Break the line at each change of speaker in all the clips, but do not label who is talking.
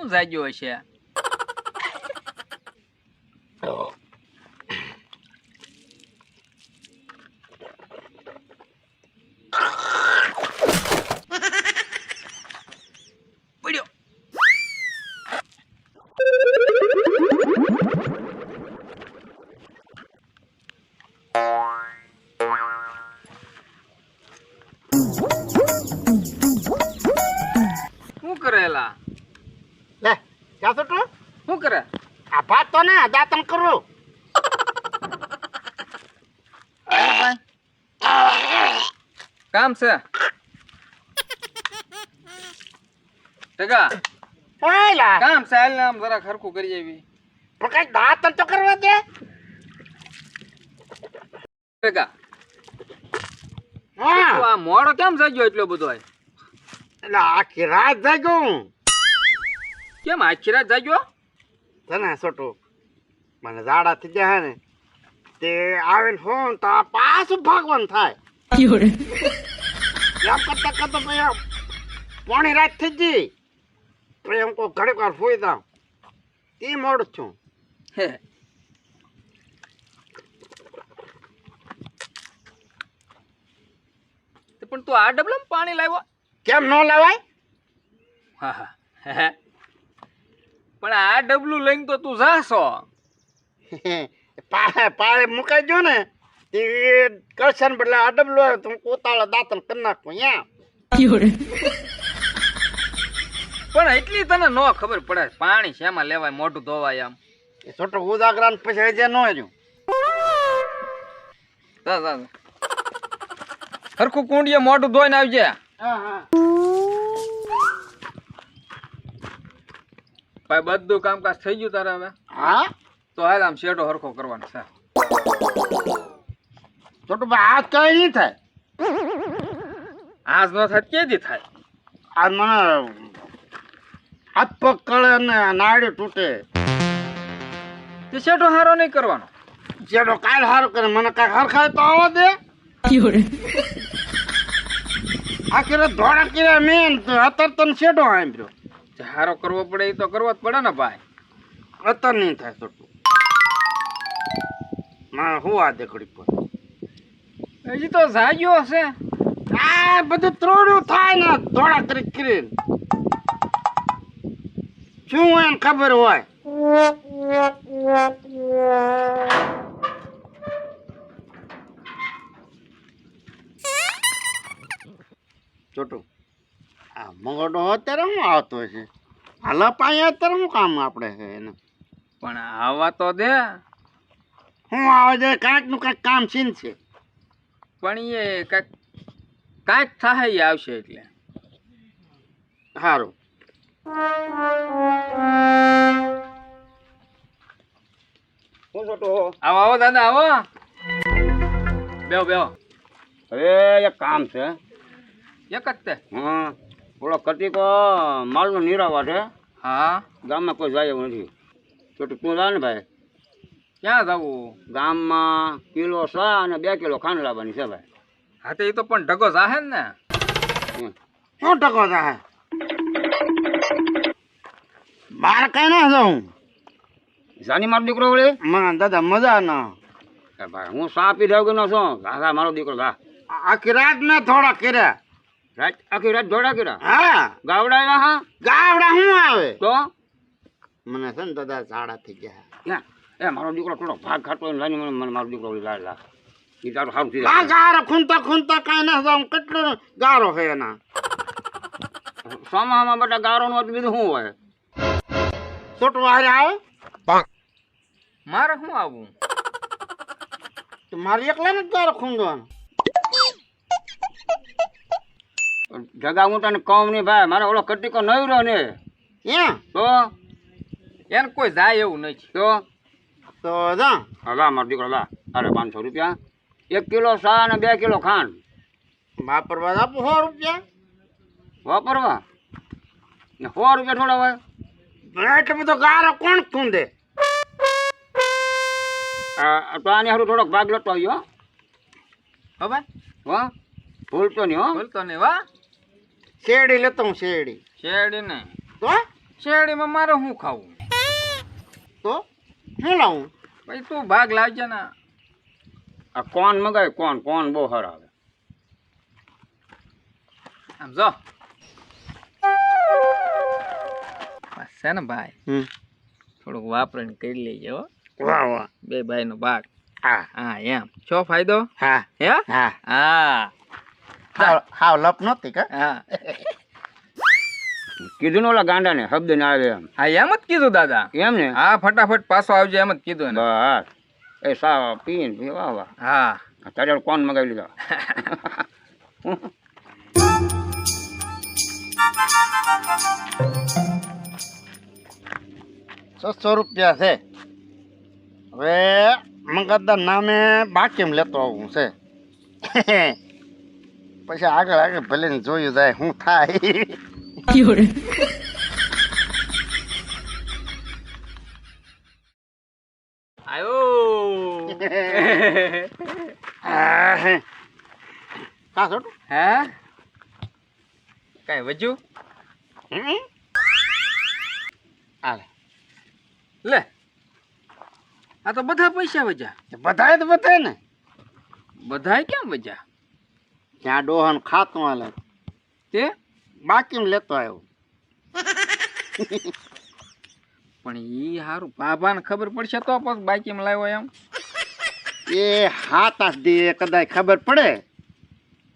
અત્યારે શું જાગ્યો હશે કામ છે? ટકા
એલા
કામ છે? હાલ આમ જરા ખરખું કરી આવી
પણ કઈ દાંતણ તો કરવા દે.
ટકા.
હા.
આ મોડો કેમ જાગ્યો એટલો બધો?
એટલે આખી રાત જાગ્યું
કેમ આખી રાત જાગ્યો?
તને છોટું મને ઝાડા થઈ ગયા ને. તે આવેલ ફોન તો આ પાછું ભાગવાનું થાય. એમ કરતા કરતા પછી આમ પોણી રાત થઈ ગઈ. પછી એમ કોઈ ઘડીક વાર ફોઈ દઉં તે મોડું છું.
હે. તો પણ તું આ ડબલામાં પાણી લાવ્યો?
કેમ ન લાવાય?
હા હા. હે. પણ આ ડબલું લઈને તો તું જાશો.
પાળે પાળે મુકાઈ ગયો ને ડબલું આવે તો હું કોતાળા દાંતણ કરી નાખું
પણ એટલી તને ન ખબર પડે પાણી શેમાં લેવાય મોઢું ધોવાય આમ.
એ છોટો ઉદાગરા પછી હજે ન
હજુ સરખું. કુંડીએ મોઢું ધોઈને આવજે.
હા હા.
ભાઈ બધું કામકાજ થઈ ગયું તારે હવે?
હા?
તો હાલ આમ શેડો હરખો કરવાનો છે.
છોટું ભાઈ આજ કઈ નહીં થાય.
આજ ન થાય કેદી થાય?
આજ મને હાથ પગ કળે ને નાડ્યું તૂટે.
તે શેઠો હારો નહીં કરવાનો.
શેઠો કાલ સારું કરે મને કાંઈ હરખાય તો આવવા દે. આખી રાત ધોળા કર્યા મેન અત્યારે તને શેઠો આંબ્યો
જે હારો કરવો પડે એ તો કરવો જ પડે ને ભાઈ.
અત્યારે નહીં થાય છોટું મારે હું આ દેખડી પર
હજી તો જાગ્યો હશે.
આ બધું ત્રોડ્યું થાય ને ધોળા કરી કરીને. શું હોય એને ખબર હોય? છોટું આ મંગળો અત્યારે શું આવતો છે આ લપાઈ અત્યારે શું કામ આપણે છે એને?
પણ આવવા તો દે.
શું આવે છે કાંઈકનું કાંઈક કામ સીન છે.
પણ એ કાંઈક કાંઈક થાય એ આવશે એટલે.
સારું
આવો આવો દાદા આવો. બેહો બેહો.
અરે એક કામ છે.
એક જ તે.
હા ઓલો કટીકો માલનો નીરાવા છે.
હા.
ગામમાં કોઈ જાય એવું નથી. તો તું જા ને ભાઈ.
ક્યાં જવું?
ગામમાં કિલો સા અને બે કિલો ખાંડ લાવવાની છે ભાઈ.
હા તો એ તો પણ ઢગો જાહે ને.
શું ઢગો જાહે? બાર કઈ ના જાઉં. જાની મારો દીકરો વળી? મને દાદા મજા ના. ભાઈ હું સા પી રહ્યો ગયો ન છું દાદા મારો દીકરો ગા આખી રાત ને થોડા કર્યા. રાત આખી રાત થોડા કર્યા? હા. ગાવડા હા? ગાવડા શું આવે? તો? મને છે ને દાદા ઝાડા થઈ ગયા. એ મારો દીકરો થોડો ભાગ ખાતો હોય ને લાની મને મને મારો દીકરો લાડ લા
એ તારું સારું થઈ જાય. ગારો ખૂંતા ખૂંતા કાંઈ ના જાઉં કેટલો ગારો છે એના? સોમામાં બધા ગારોનું હતું બીજું શું હોય? છોટું હારે આવે?
મારે શું આવું
તો મારે એકલા ને ગારો ખૂંદવાનો. જગા હું તને કહું નહીં ભાઈ મારે ઓલો કટીકો નહીં રહ્યો ને. એ તો?
એને કોઈ જાય એવું નથી.
તો? તો દા હા મારો દીકરો લા અરે પાંચસો રૂપિયા. એક કિલો સા અને બે કિલો ખાંડ. વાપરવા આપો સો રૂપિયા. વાપરવા? ને સો રૂપિયા થોડા હોય. એટલે બધો ગારો કોણ ખૂંદે? તો આની હારું થોડોક ભાગ લેતો આવ્યો
હવે
વાહ ભૂલતો નહીં હો.
ભૂલતો નહીં વાહ
શેરડી લેતો હું શેરડી.
શેરડી ને
તો?
શેરડીમાં મારે શું ખાવું?
તો? શું લાવું?
પછી તું ભાગ લાવજે ને.
આ કોણ મગાય કોણ કોણ બહુ હરાવે. સમજો
આમ જો. છે ને ભાઈ થોડુંક વાપરીને કરી લેજે હો.
વાહ વાહ.
બે ભાઈનો ભાગ
હા.
હા એમ. છો ફાયદો?
હા.
હે?
હા.
હા.
હાવ લપ નહોતી કા?
હા.
કીધું ઓલા ગાંડા ને શબ્દ ના આવે એમ.
હા એમ જ કીધું દાદા.
એમ ને?
હા ફટાફટ પાછો આવજો એમ જ કીધું ને
બસ. એ સા પીન પી વાહ વાહ
હા.
તારે કોણ મગાવી લીધો? છસો રૂપિયા છે. હવે મંગતદાર નામે બાકીમ લેતો આવું છે. પછી આગળ આગળ ભલે જોયું જાય શું થાય.
આયો
કા છોટું
હે કઈ વજુ
હાલે
લે આ તો બધા પૈસા વજ્યા
બધાય તો બધા ને.
બધાય કેમ વજ્યા
ત્યાં ડોહન ખાતું હાલે
તે?
બાકીમ લેતો આવ્યો.
પણ એ સારું બાબાને ખબર પડશે તો પછી બાઈકમાં લાવ્યો એમ.
એ હાથ આઠ દી કદાચ ખબર પડે.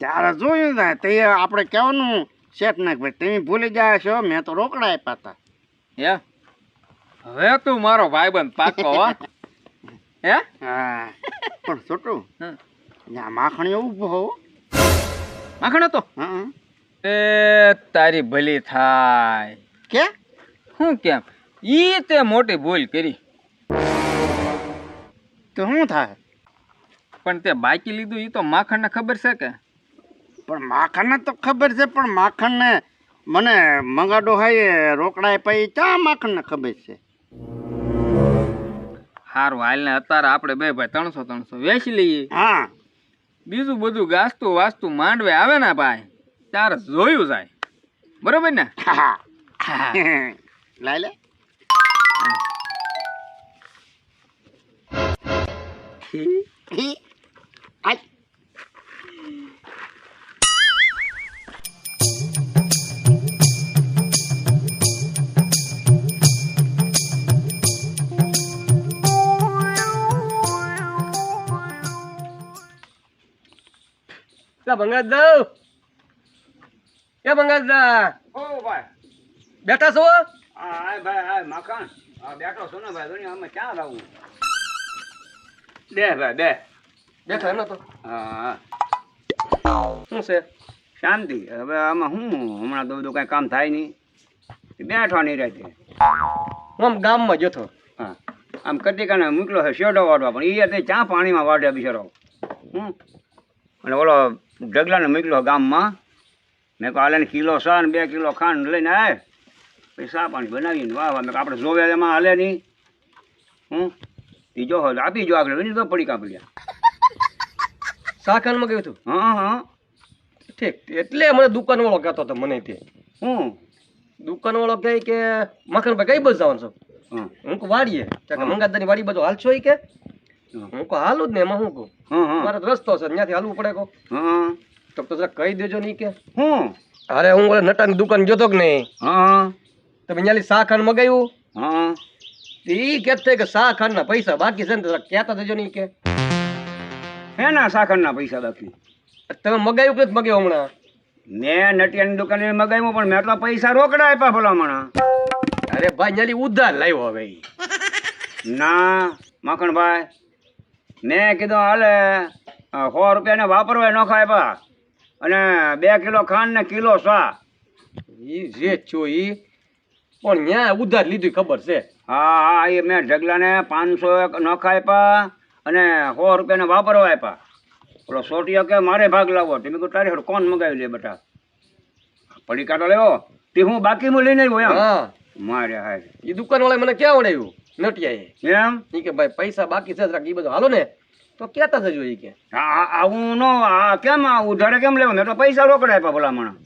ત્યારે જોયું ને તે આપણે કહેવાનું શેઠ નાખ ભાઈ તમે ભૂલી ગયા છો મેં તો રોકડા આપ્યા હતા.
હે? હવે તું મારો ભાઈબંધ પાકો હો. હે?
હા. પણ છોટું માખણ એવું ઊભો હો.
માખણ હતો?
હા
એ તારી ભલી થાય.
કે?
શું કેમ? ઈ તે મોટી ભૂલ કરી.
તો શું થાય?
પણ તે બાકી લીધું ઈ તો માખણને ખબર છે કે?
પણ માખણને તો ખબર છે પણ માખણને મને મંગાડો હાય રોકડાય પછી ચા માખણને ખબર છે.
સારું હાલ ને અત્યારે આપણે બે ભાઈ ત્રણસો ત્રણસો વેચી લઈએ.
હા.
બીજું બધું ગાસતું વાસતું માંડવે આવે ને ભાઈ. ત્યારે જોયું જાય બરોબર ને
હા લાય લે હી. આય.
ભંગાર દઉં એ ભંગાર દા
ઓ ભાઈ.
બેઠા છો?
આય ભાઈ હા મકાન આ બેઠો છો ને ભાઈ દુનિયા અમે ક્યાં રહું બે ભાઈ બે.
બેઠા એનો તો.
હા
શું છે?
શાંતિ. હવે આમાં શું? હમણાં તો બધું કાંઈ કામ થાય નહીં. બેઠો નહીં રહેતી
હું આમ ગામમાં જતો
હા. આમ કટિકાને મૂકલો છે શેડો વાળવા પણ એ તે ચા પાણીમાં વાળે બિચારો? હમ? અને ઓલો ઢગલાને મૂકલો ગામમાં. મેં કહું હાલે કિલો સા ને બે કિલો ખાંડ લઈને આવે ચા પાણી બનાવીને વાહ વાહ. મેં આપણે જોવે એમાં હાલે નહીં. હું? બીજો હોય આપી જો આગળ એની તો પડી કાપી
શાખાનમાં ગયું હતું
હા હા.
ઠીક એટલે મને દુકાનવાળો કહેતો હતો મને તે.
હું?
દુકાનવાળો કહે કે મખણભાઈ કઈ બસ જવાનું છો?
હા.
કહું વાડીએ. કે. મંગાદાની વાડી બાજુ હાલશો કે?
હું.
કહું હાલું જ ને એમાં હું કહું મારે રસ્તો છે ત્યાંથી હાલવું પડે કહું.
હા.
તો તો કહી દેજો નહીં કે.
હું?
અરે હું ઓલા નટાની દુકાન જોતો કે નહીં?
હા.
તમે ત્યાંથી શાખાન મગાવ્યું
હા.
એ કહેતે કે શાખાનના પૈસા બાકી છે ને તો કહેતા દેજો નહીં કે.
એના સાખરના પૈસા બાકી?
તમે મગાવ્યું કે મગાવ્યું મગાયું હમણાં?
મેં નટિયાની દુકાને મગાવ્યું પણ મેં તો પૈસા રોકડા આપ્યા ભલામણા
અરે ભાઈ ન્યાલી ઉધાર લાવ્યો હવે
ના માખણભાઈ મેં કીધું હાલે સો રૂપિયાને વાપરવા નોખા આપ્યા. અને બે કિલો ખાંડ ને કિલો સા
એ જે છો એ પણ ત્યાં ઉધાર લીધું ખબર છે.
હા હા એ મેં ઢગલાને પાંચસો નોખા આપ્યા અને સો રૂપિયાને વાપરવા આપ્યા. ઓલો સોટિયો કે મારે ભાગ લાવો તે મેં કીધું તારી કોણ મગાવી લે બેટા? પડી કાઢો લેવો? તે હું બાકીમાં લઈને આવ્યો એમ.
હા.
મારે
હા એ દુકાનવાળા મને ક્યાં વડાવ્યું નટિયા
એમ?
ઈ કે ભાઈ પૈસા બાકી છે જરાક ઈ બધું હાલો ને. તો કહેતા થજો એ કે.
આવું નો આ કેમ આ ઉધારે કેમ લેવા? મેં તો પૈસા રોકડા આપ્યા ભલામણ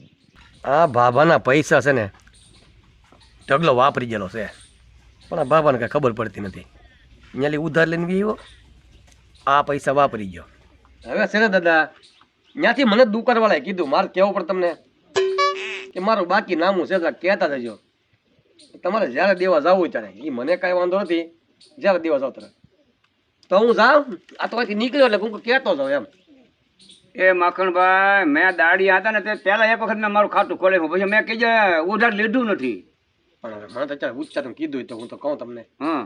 આ બાબાના પૈસા છે ને ઢગલો વાપરી ગયેલો છે. પણ આ બાબાને કાંઈ ખબર પડતી નથી. ન્યાલી ઉધાર લઈને બી આ પૈસા વાપરી ગયો. હવે છે ને દાદા ત્યાંથી મને દુકાનવાળાએ કીધું મારે કહેવું પણ તમને? કે મારું બાકી નામું છે કહેતા જજો તમારે જ્યારે દેવા જવું ત્યારે. એ મને કાંઈ વાંધો નથી. જ્યારે દેવા જાવ ત્યારે. તો હું જાઉં? આ તો નીકળ્યો એટલે હું કહેતો જાઉં એમ.
એ માખણભાઈ મેં દાડી હતા ને તે પહેલા એક વખત મેં મારું ખાતું ખોલે પછી મેં કીધે ઉધાર લીધું નથી.
પણ મને તો અત્યારે ઉચ્ચાર કીધું તો હું તો કહું તમને.
હા.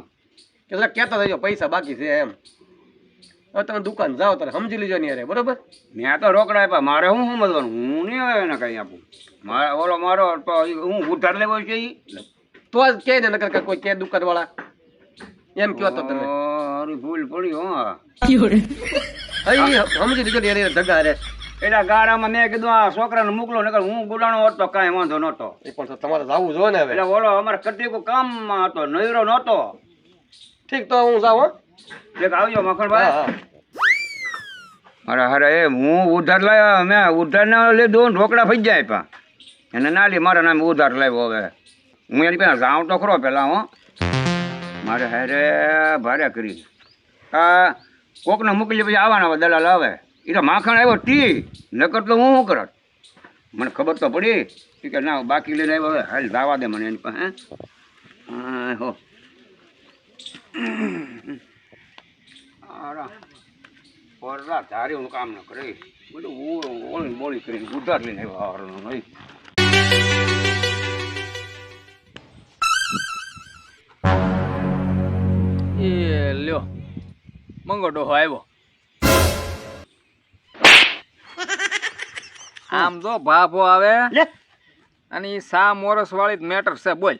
એટલે કહેતો રહેજો પૈસા બાકી છે એમ. હવે તમે દુકાન જાઓ તારે સમજી લેજો નહીં અરે બરોબર?
મેં તો રોકડા આપ્યા. મારે શું સમજવાનું? હું નહીં હવે એને કંઈ આપું. મારે ઓલો મારો તો હું ઉધાર લેવો છે
તો જ ને નકર કોઈ કે દુકાનવાળા. એમ કહો તો તમે.
મારી ભૂલ પડી હો.
સમજી લીધો ને અરે ધગા અરે
એટલે ગાડામાં મેં કીધું આ છોકરાને મોકલો નકર હું ગુડાણો હતો કાંઈ વાંધો નહોતો.
એ પણ તમારે જવું જોઈએ ને હવે.
એટલે ઓલો અમારે કટીકો કામમાં હતો નૈરો નહોતો.
ઠીક તો હું જાઉં
એક આવજો મખણભાઈ. અરે અરે એ હું ઉધાર લાવ્યા મેં ઉધાર ના લીધું ને ઢોકળા ફઈ જાય પા એને ના લી મારા નામે ઉધાર લાવ્યો હવે. હું એની પહેલાં જાઉં તો ખરો પેલા હો. મારે હારે ભારે કરી. આ કોકને મોકલી પછી આવવાના દલાલ આવે. એ તો માખણ આવ્યો ટી, નકર તો હું શું કરત મને ખબર તો પડી કે ના બાકી લઈને આવ્યો, હવે હાલ દાવા દે મને એની પાસે, હા? પરરા તારી હું કામ ન કરી. બધું ઓળું બોળી કરીને ઉધાર લઈને આવ્યો નહીં.
મંગો ડોહો આવ્યો. આમ જો ભાભો આવે અને ઈ સા મોરસ વાળી મેટર છે બોલ.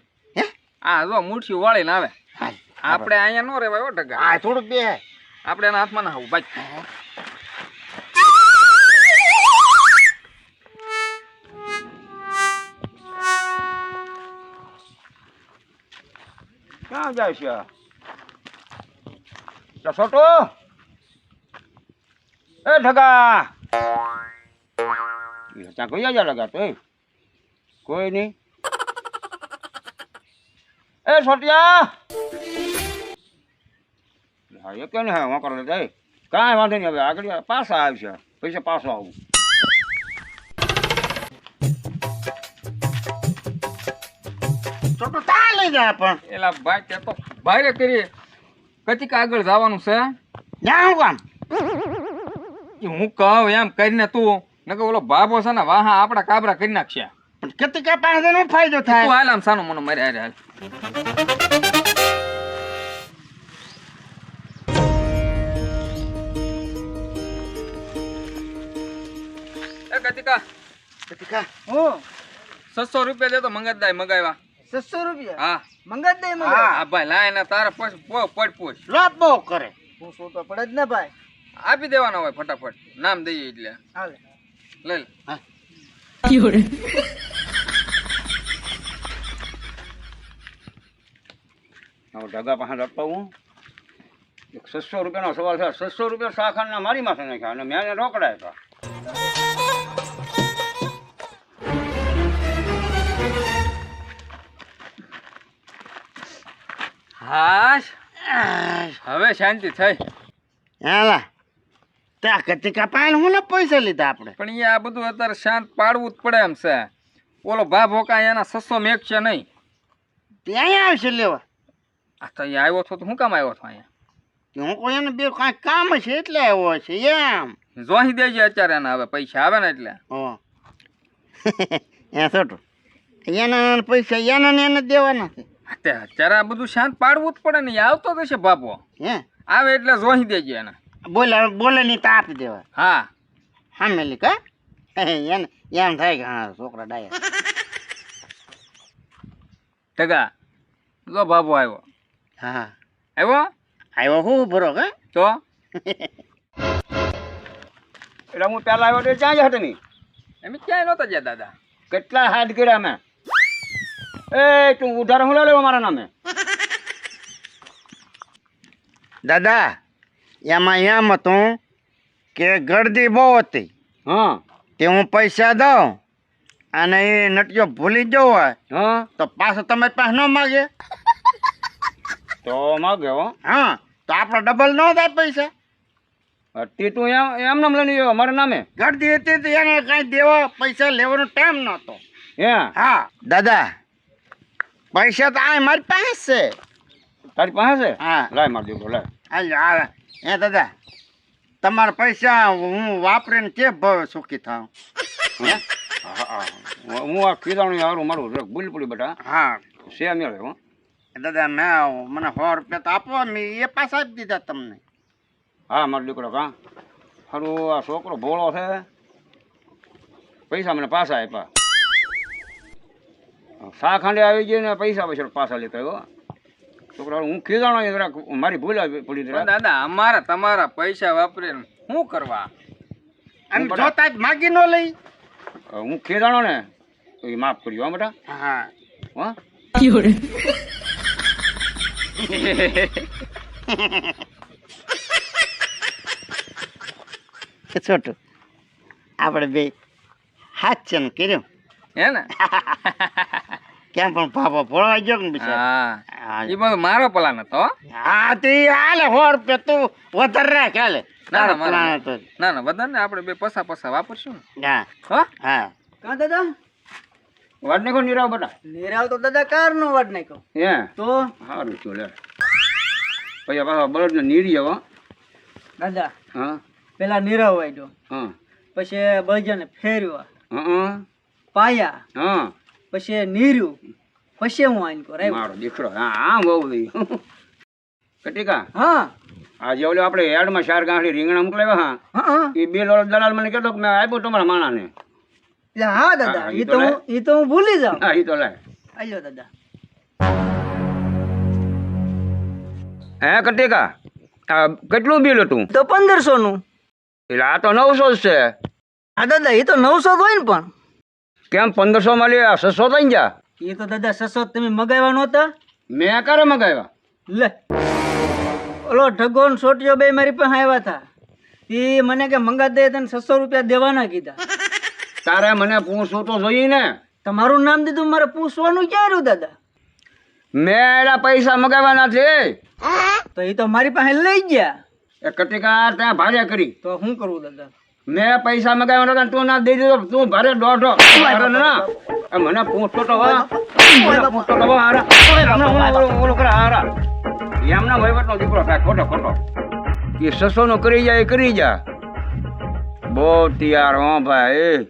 આ જો મૂઠી વાળીને આવે. આપણે અહીંયા નો રેવાય ટકા
હા થોડુંક બે.
આપણે એના હાથમાં ના આવું ભાઈ.
ક્યાં જાય છે? છોટો એ ઢગા. ત્યાં કઈ જા લગા તો કોઈ નહીં. એ છોટિયા હા, એ કે ને હા વાંકર જાય કાંઈ વાંધો નહીં, હવે આગળ પાછા આવશે. પૈસા પાછો આવું. છોટો તા લઈ જાય પણ.
એલા ભાઈ કરી. કચીક આગળ જવાનું છે?
કામ?
હું કહું એમ કરીને તું નકર ઓલો બાબો છે ને વાહા આપડા કાબરા કરી નાખશે.
પણ કતિકા પાસે નો ફાયદો
તું હાલ આમ સાનું મને મારે હારે હાલ. એ કતિકા
કતિકા?
હું
રૂપિયા દે તો મંગતદાય મગાવ્યા
છસો રૂપિયા?
હા.
મંગત દે મંગાત
હા ભાઈ લાય ને તારે પછી પડ પૂછ.
લોપ બહુ કરે.
હું શું તો પડે જ ને ભાઈ?
આપી દેવાના હોય ફટાફટ. નામ દઈએ એટલે.
હાલે.
લે લે.
હા. ઢગા પાસે હું. સસો છસો રૂપિયાનો સવાલ છે. છસો રૂપિયા શાખાના મારી માથે નાખ્યા અને મેં રોકડાય રોકડા
હાશ હવે શાંતિ થઈ.
હાલા. ત્યાં કતિકા પાસે હું ને પૈસા લીધા આપણે?
પણ એ આ બધું અત્યારે શાંત પાડવું જ પડે એમ છે. ઓલો ભા ભોકા એના સસ્સો મેક છે નહીં.
ત્યાં આવશે લેવા.
આ તો અહીંયા આવ્યો છો તો હું કામ આવ્યો છો અહીંયા?
હું કોઈ એને બે કાંઈ કામ છે એટલે આવ્યો છે એમ.
જોઈ દેજે અત્યારે એને હવે પૈસા આવે ને એટલે.
ઓ. એ છોટું. એના પૈસા એના ને એને દેવાના છે.
અત્યારે આ બધું શાંત પાડવું જ પડે ને આવતો તો છે બાપો.
હે?
આવે એટલે જોઈ દેજે એને.
બોલે બોલે ની તો આપી દેવા
હા.
હા મેલી કા? એને એમ થાય કે હા છોકરા ડાયા.
ટકા જો બાપો આવ્યો.
હા.
આવ્યો?
આવ્યો હું ભરો કે?
તો?
એટલે હું પેલા આવ્યો તો ક્યાં જ હતો નહીં
એમ ક્યાંય નહોતા જ્યાં દાદા.
કેટલા હાથ કર્યા મેં એ તું ઉધાર હું લેવો મારા નામે? દાદા એમાં એમ હતું કે ગરદી બહુ હતી. હા. તે હું પૈસા દઉં અને એ નટિયો ભૂલી જવો હોય હા. તો પાછો તમે પાસે ન માગે. તો માગે હો. હા તો આપણે ડબલ ન થાય પૈસા. હતી તું એમ એમ નામ લઈને આવ્યો મારા નામે? ગરદી હતી તો એને કાંઈ દેવા પૈસા લેવાનો ટાઈમ નહોતો. હા. દાદા પૈસા તો આ મારી પાસે. છે તારી પાસે? છે હા. લાય મારી દીકરો લાય. હાલ હે દાદા તમારા પૈસા હું વાપરીને કે ભવ સુખી થાવ હું આ કીધાણું હારું મારું ભૂલ પડી બેટા. હા. છે મેળે હો. દાદા મેં મને સો રૂપિયા તો આપો મેં એ પાછા આપી દીધા તમને. હા મારો દીકરો કા હારું આ છોકરો ભોળો છે. પૈસા મને પાછા આપ્યા. સા ખાંડે આવી ગયો ને પૈસા પછી પાછા લેતા આવ્યો. છોકરા હું ખીજાણો જરાક મારી ભૂલ આવી પડી
દાદા અમારા તમારા પૈસા વાપરીને શું કરવા?
આમ જોતા જ માગી ન લઈ. હું ખીજાણો ને તો એ માફ કર્યો હા બેટા. હા. હો? છોટું આપણે બે હાથ હાચન કર્યું.
હે ને?
કેમ પણ પાપા ભોળવા ગયો ને બિચારો?
હા. એ બધો મારો પ્લાન હતો હો.
હા તે હાલે સો રૂપિયા તું વધારે રાખ હાલે.
ના ના. ના ના બધા ને આપણે બે પસા પસા વાપરશું ને.
હા?
હા.
કા દાદા?
વાડ નાખો નીરાવ બટા.
નિરાવ તો દાદા કાર નો વાડ નાખ્યો.
હે?
તો?
સારું ચો લે. પછી બળદ ને નીરી આવો
દાદા
હા.
પેલા નિરાવ વાડ્યો
હા.
પછી બળજાને ફેરવ્યા
હા.
પાયા.
હા.
પછી નીર્યું. પછી હું આઈન કરાવ્યો
મારો દીકરો હા હા બહુ કટિકા
હા.
આજે ઓલો આપણે યાર્ડમાં ચાર ગાંઠી રીંગણા મોકલાવ્યા હા. એ બિલ ઓલો દલાલ મને કહેતો કે મેં આપ્યો તમારા માણાને.
એટલે હા દાદા એ તો હું ઈ તો હું ભૂલી જાઉં.
હા એ તો લાય.
આલ્યો દાદા.
હે કટિકા આ કેટલું બિલ હતું?
તો પંદરસો નું
એટલે આ તો નવસો જ છે.
હા દાદા એ તો નવસો જ હોય ને પણ.
કેમ પંદરસો માં લે સસો થઈ જા.
એ તો દાદા સસો તમે મગાવ્યા નહોતા?
મેં ક્યારે મગાવ્યા?
લે. ઓલો ઠગો ને સોટિયો બે મારી પાસે આવ્યા હતા. એ મને કે મંગા દે તને સસો રૂપિયા દેવાના કીધા.
તારે મને પૂછવું તો જોઈએ ને.
તમારું નામ દીધું મારે પૂછવાનું ક્યાં રહ્યું દાદા?
મેં પૈસા મગાવવાના છે.
તો એ તો મારી પાસે લઈ ગયા.
એ કટિકા ત્યાં ભાડે કરી.
તો શું કરવું દાદા?
મેં પૈસા મગાવ્યા નતા તું ના દઈ દીધો. તું ભારે દોઢો ના મને પૂછતો તો મને પૂછતો તો હારા. ઓલો- કરે હારા. એમના વહીવટનો દીકરો થાય ખોટો ખોટો. એ સસો નો કરી જાય કરી જા. બહુ તૈયાર હો ભાઈ.